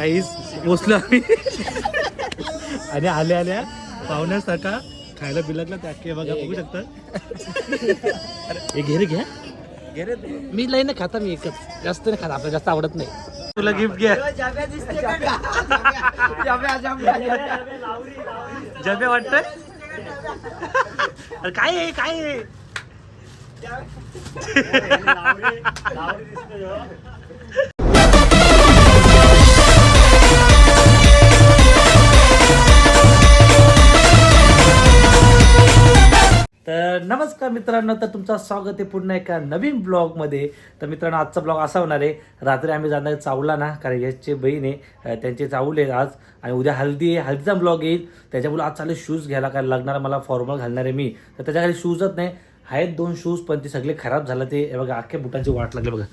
काहीच पोचलो आम्ही. आणि आल्या आल्या पाहुण्यासारखा खायला बिलकला त्या अख्खे बघा बघू शकता. हे घेरे घ्या घ्या मी लई नाही खाता मी एकच. जास्त नाही खाता आपल्याला जास्त आवडत नाही. तुला गिफ्ट घ्या जबे वाटत अरे काय आहे काय आहे? तर नमस्कार मित्रांनो तर तुमचं स्वागत आहे पुन्हा एका नवीन ब्लॉगमध्ये. तर मित्रांनो आजचा ब्लॉग असा होणार आहे. रात्री आम्ही जाणार चावला ना कारण याचे बहीण आहे त्यांचे चावले आहेत आज. आणि उद्या हल्दी आहे हल्दीचा ब्लॉग येईल. त्याच्यामुळे आज चालू शूज घ्यायला काय लागणार मला फॉर्मल घालणार आहे मी. तर त्याच्याखाली शूजच नाही आहेत दोन शूज पण ते सगळे खराब झालं ते. बघा अख्ख्या बुटांची वाट लागली बघा.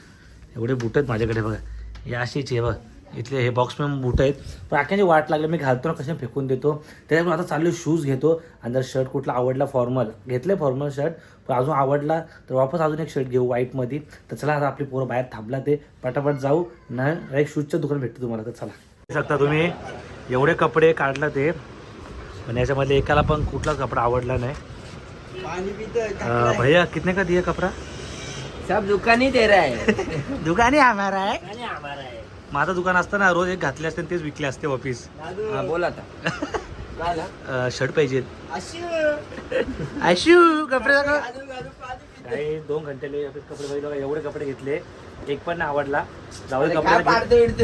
एवढे बूट आहेत माझ्याकडे बघा. हे अशीच आहे बघा. इथले हे बॉक्स में बूट आहेत. पण अख्ख्याची वाट लागली मी घालतो ना कसे फेकून देतो. त्याच्यामुळे आता चालू शूज घेतो. आणि जर शर्ट कुठला आवडला फॉर्मल घेतले फॉर्मल शर्ट पण अजून आवडला तर वापस अजून एक शर्ट घेऊ व्हाईटमध्ये तर चला आता आपली पोरं बाहेर थांबला ते. पटापट जाऊ. ना एक शूजचं दुकान भेटतं तुम्हाला तर चला. शकता तुम्ही एवढे कपडे काढला ते. पण याच्यामध्ये एकाला पण कुठलाच कपडा आवडला नाही. भैया कितने का दिया कपडा? सब दुकान दे रहा है. दुकान ही. हमारा है. माझं दुकान असतं ना रोज एक घातले असते आणि तेच विकले असते ऑफिस हा बोला आता. शर्ट पाहिजे आशू कपडे दाखव. काही दोन घंटे ऑफिस कपडे बघितले बघा, एवढे कपडे घेतले. एक पण नाही आवडला. जाऊ दे काय कपडे पाडतो इडतो.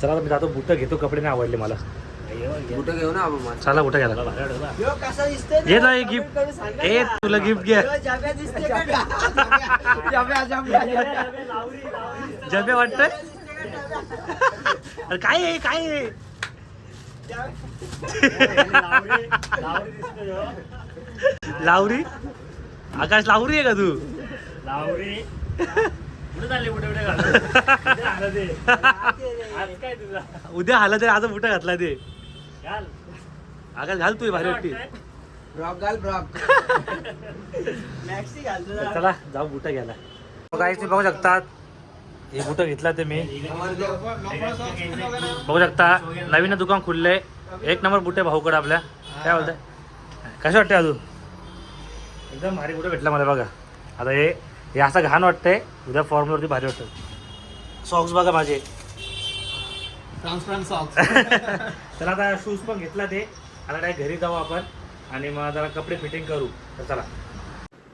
चला आता मी जातो बुट घेतो कपडे नाही आवडले मला. कुठं घेऊ ना आपण चला बुट घ्यायला यो कसा दिसतोय? घे ना गिफ्ट ए तुला गिफ्ट घ्या जाब्या दिसते का? जाब्या जाब्या जबे वाटतंय? अरे काय आहे काय आहे? लावरी? आकाश लावरी आहे का तू? उद्या आला तरी आता बुट घातला ते. आकाश घाल तू भारी वाटते. ब्रॉक घाल ब्रॉक. मॅक्सी घालतो चला जाऊ बुट घ्यायला. काहीच तुम्ही बघू शकतात. हे बुट घेतला ते मी. बघू शकता नवीन दुकान खुललंय. एक नंबर बुटे भाऊकडे आपल्या. काय बोलताय? कसे वाटते अजून? एकदम भारी बुटं भेटला मला बघा. आता हे हे असं घाण वाटतंय. उद्या फॉर्मवरती भारी वाटतं. सॉक्स बघा माझे. ट्रान्सपरंट सॉक्स तर आता शूज पण घेतला ते आता काय घरी जाऊ आपण. आणि मग जरा कपडे फिटिंग करू. तर चला.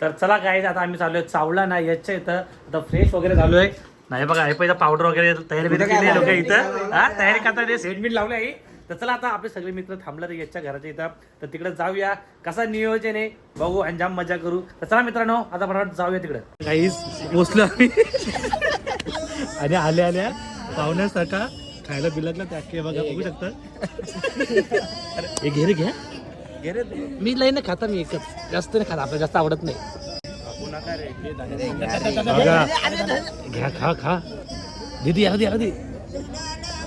तर चला काय आता आम्ही चालू आहे चावला ना याच्या इथं. आता फ्रेश वगैरे झालो आहे नाही बघा हे पहिला पावडर वगैरे तयारी बिरी केली लोक इथं. हा तयारी करता ते. सेट बीट लावलं आहे तर चला आता आपले सगळे मित्र थांबले तर याच्या घराच्या इथं. तर तिकडे जाऊया. कसा नियोजन आहे? बघू आणि जाम मजा करू. तर चला मित्रांनो आता फटाफट जाऊया तिकडे. काहीच पोचलो आम्ही. आणि आल्या आल्या पाहुण्यासारखा. खायला बिलकला त्या अख्खे बघा बघू शकता. हे घे रे घ्या मी लई नाही खाता मी एकच जास्त नाही खाता आपल्याला जास्त आवडत नाही. घ्या खा खा. दीदी या दे या दे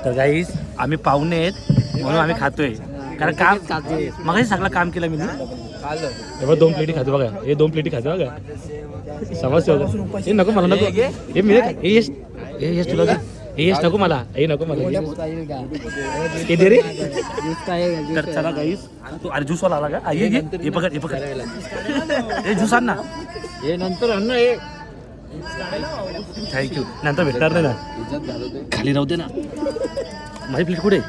तर गाईस आम्ही पाहुणे आहेत म्हणून आम्ही खातोय. कारण काम मग सगळं काम केलं मी ना. दोन प्लेटी खातो बघा. हे दोन प्लेटी खातो बघा. समजते बघा. हे नको मला नको. हे मी हे यश हे यश तुला हेच नको मला हे नको मला गाईस अरे ज्यूस आला का आई ये ना हे थँक्यू नंतर भेटणार नाही ना खाली राहू दे ना माझी प्लेट कुठे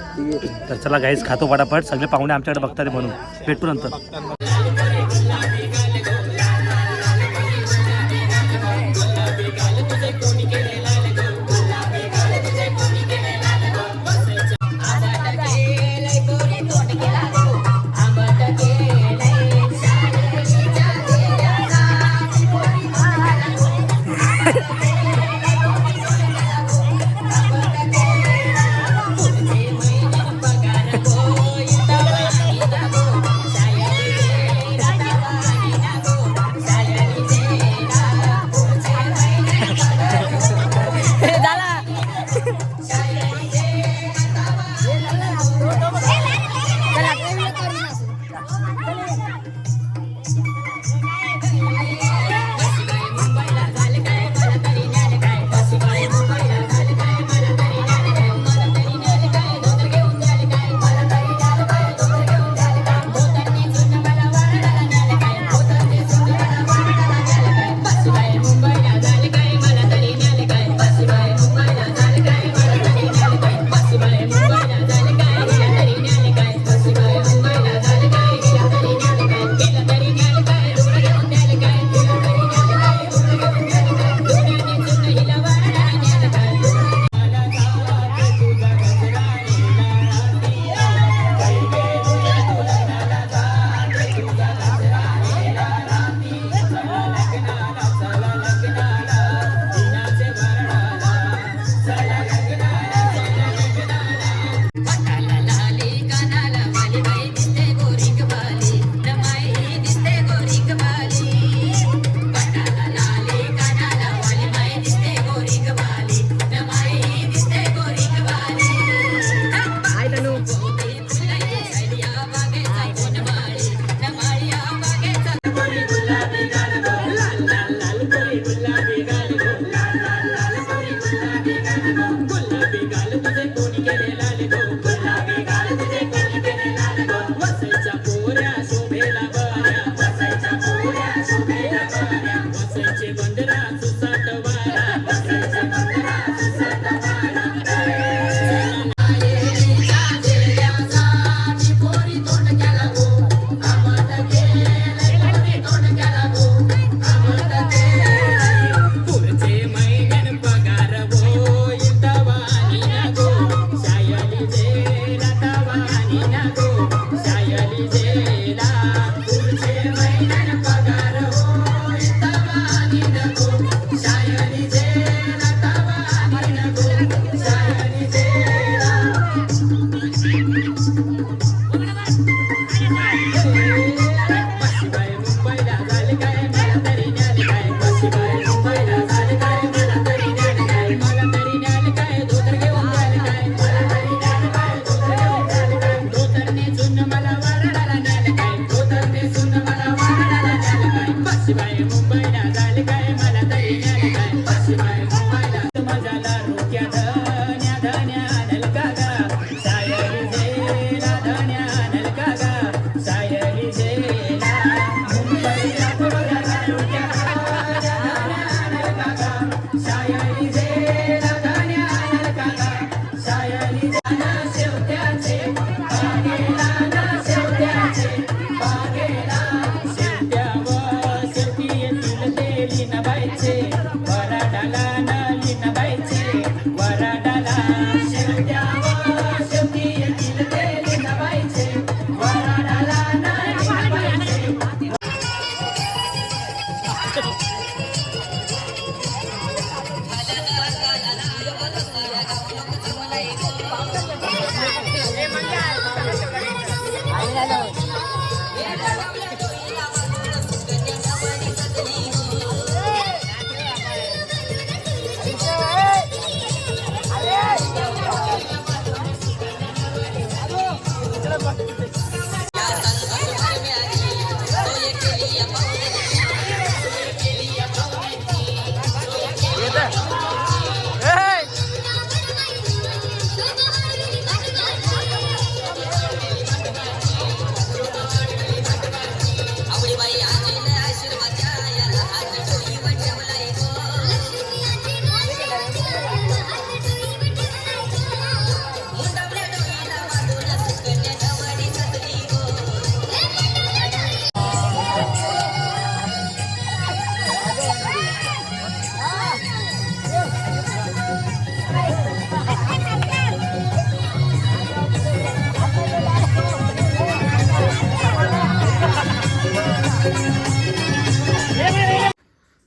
तर चला गाईस खातो पटापट सगळे पाहुणे आमच्याकडे बघतात म्हणून भेटू नंतर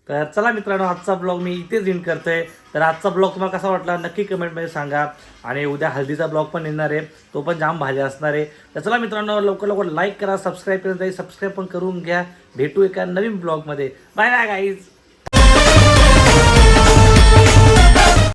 तर चला मित्रांनो आजचा ब्लॉग मी इथेच एंड करतोय. तर आजचा ब्लॉग तुम्हाला कसा वाटला नक्की कमेंटमध्ये सांगा. आणि उद्या हल्दीचा ब्लॉग पण येणार आहे. तो पण जाम भारी असणार आहे. तर चला मित्रांनो लवकर लवकर लाईक करा सबस्क्राईब करा. सबस्क्राईब पण करून घ्या. भेटू एका नवीन ब्लॉगमध्ये. Bye bye guys